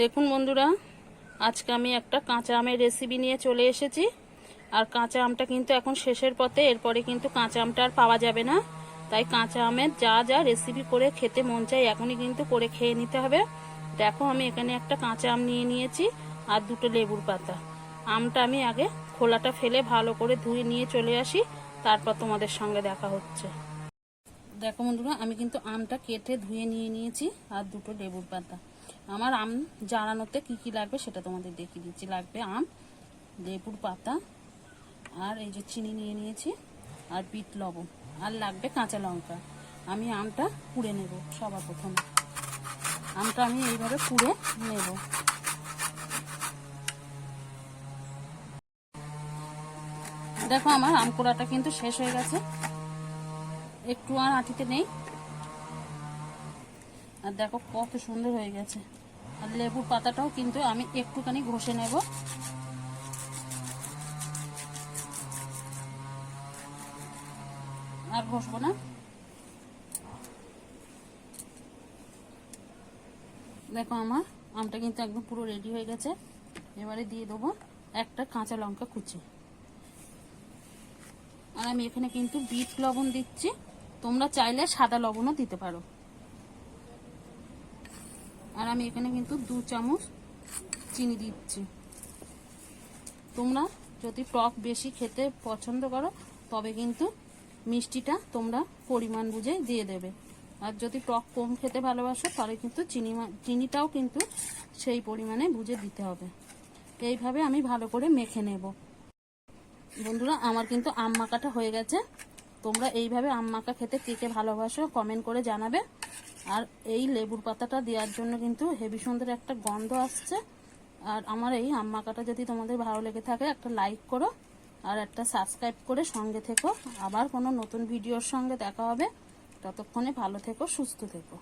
দেখুন বন্ধুরা, আজকে আমি একটা কাঁচা আমের রেসিপি নিয়ে চলে এসেছি। আর কাঁচা আমটা কিন্তু এখন শেষের পথে, এরপরে কিন্তু কাঁচা আমটা আর পাওয়া যাবে না। তাই কাঁচা আমের যা যা রেসিপি করে খেতে মন চায়, এখনই কিন্তু করে খেয়ে নিতে হবে। দেখো, আমি এখানে একটা কাঁচা আম নিয়ে নিয়েছি আর দুটো লেবুর পাতা। আমটা আমি আগে খোলাটা ফেলে ভালো করে ধুয়ে নিয়ে চলে আসি, তারপর তোমাদের সঙ্গে দেখা হচ্ছে। দেখো বন্ধুরা, আমি কিন্তু আমটা কেটে ধুয়ে নিয়ে নিয়েছি আর দুটো লেবুর পাতা। আমার আম জানানোতে কি কি লাগবে সেটা তোমাদের দেখিয়ে দিচ্ছি। লাগবে আম, লেবুর পাতা, আর এই যে চিনি নিয়ে নিয়েছি, আর বিট লবণ, আর লাগবে কাঁচা লঙ্কা। আমি আমটা পুড়ে নেব সবার প্রথমে। আমটা আমি এইভাবে পুড়ে নেব। দেখো আমার আম পোড়াটা কিন্তু শেষ হয়ে গেছে। একটু আর আটিতে নেই। আর দেখো কত সুন্দর হয়ে গেছে। আর লেবুর পাতাটাও কিন্তু আমি একটুখানি ঘষে নেব। আর ঘষবো না। দেখো আমার আমটা কিন্তু একদম পুরো রেডি হয়ে গেছে। এবারে দিয়ে দেবো একটা কাঁচা লঙ্কা কুচি। আর আমি এখানে কিন্তু বিট লবণ দিচ্ছি। তোমরা চাইলে সাদা লবণও দিতে পারো। আমি এখানে কিন্তু দু চামচ চিনি দিচ্ছি। তোমরা যদি টক বেশি খেতে পছন্দ করো, তবে কিন্তু মিষ্টিটা তোমরা পরিমাণ বুঝে দিয়ে দেবে। আর যদি টক কম খেতে ভালোবাসো, তাহলে কিন্তু চিনি চিনিটাও কিন্তু সেই পরিমাণে বুঝে দিতে হবে। এইভাবে আমি ভালো করে মেখে নেব। বন্ধুরা, আমার কিন্তু আম মাখাটা হয়ে গেছে। তোমরা এইভাবে আম মাখা খেতে কে কে ভালোবাসো কমেন্ট করে জানাবে। আর এই লেবুর পাতাটা দেওয়ার জন্য কিন্তু হেভি সুন্দর একটা গন্ধ আসছে। আর আমার এই আম মাখাটা যদি তোমাদের ভালো লেগে থাকে, একটা লাইক করো আর একটা সাবস্ক্রাইব করে সঙ্গে থেকো। আবার কোনো নতুন ভিডিওর সঙ্গে দেখা হবে। ততক্ষণে ভালো থেকো, সুস্থ থেকো।